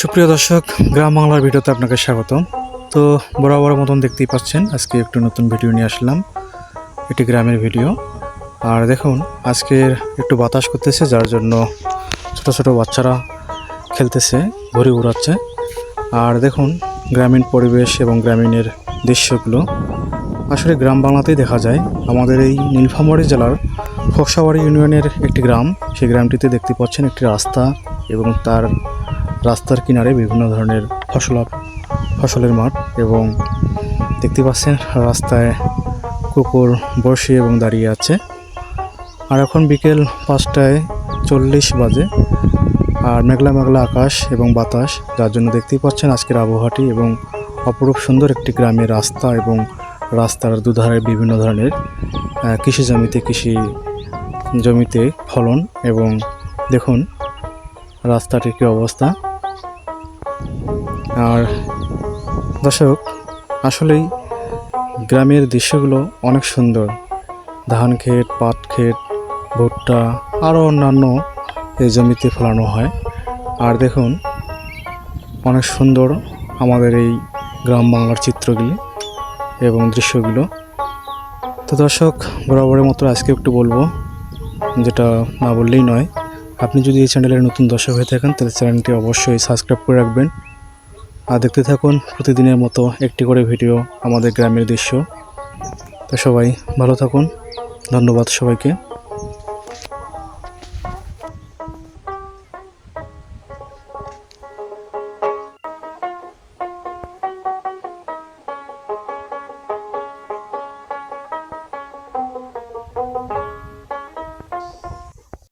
সুপ্রিয় দর্শক, গ্রাম বাংলার ভিডিওতে আপনাকে স্বাগতম। তো বরাবর মতন দেখতেই পাচ্ছেন, আজকে একটু নতুন ভিডিও নিয়ে আসলাম। এটি গ্রামের ভিডিও। আর দেখুন, আজকের একটু বাতাস করতেছে, যার জন্য ছোট ছোট বাচ্চারা খেলতেছে, ঘুরে উড়াচ্ছে আর দেখুন, গ্রামীণ পরিবেশ এবং গ্রামীণের দৃশ্যগুলো। আসলে গ্রাম বাংলাতেই দেখা যায়, আমাদের এই নীলফামারী জেলার ফকসাবাড়ি ইউনিয়নের একটি গ্রাম। সেই গ্রামটিতে দেখতে পাচ্ছেন একটি রাস্তা এবং তার রাস্তার কিনারে বিভিন্ন ধরনের ফসল ফসলের মাঠ এবং দেখতে পাচ্ছেন রাস্তায় কুকুর বসে এবং দাঁড়িয়ে আছে। আর এখন বিকেল পাঁচটায় চল্লিশ বাজে। আর মেঘলা মেঘলা আকাশ এবং বাতাস, যার জন্য দেখতেই পাচ্ছেন আজকের আবহাওয়াটি এবং অপরূপ সুন্দর একটি গ্রামের রাস্তা এবং রাস্তার দুধারে বিভিন্ন ধরনের কৃষি জমিতে কৃষি জমিতে ফলন এবং দেখুন রাস্তাটির কী অবস্থা। আর দর্শক, আসলেই গ্রামের দৃশ্যগুলো অনেক সুন্দর। ধান ক্ষেত, পাট ক্ষেত, ভুট্টা, আরও অন্যান্য এই জমিতে ফলানো হয়। আর দেখুন, অনেক সুন্দর আমাদের এই গ্রাম বাংলার চিত্রগুলি এবং দৃশ্যগুলো। তো দর্শক, বরাবরের মতো আজকে একটু বলব, যেটা না বললেই নয়। আপনি যদি এই চ্যানেলের নতুন দর্শক হয়ে থাকেন, তাহলে চ্যানেলটি অবশ্যই সাবস্ক্রাইব করে রাখবেন। আর দেখতে থাকুন প্রতিদিনের মতো একটি করে ভিডিও আমাদের গ্রামের দৃশ্য। তো সবাই ভালো থাকুন। ধন্যবাদ সবাইকে।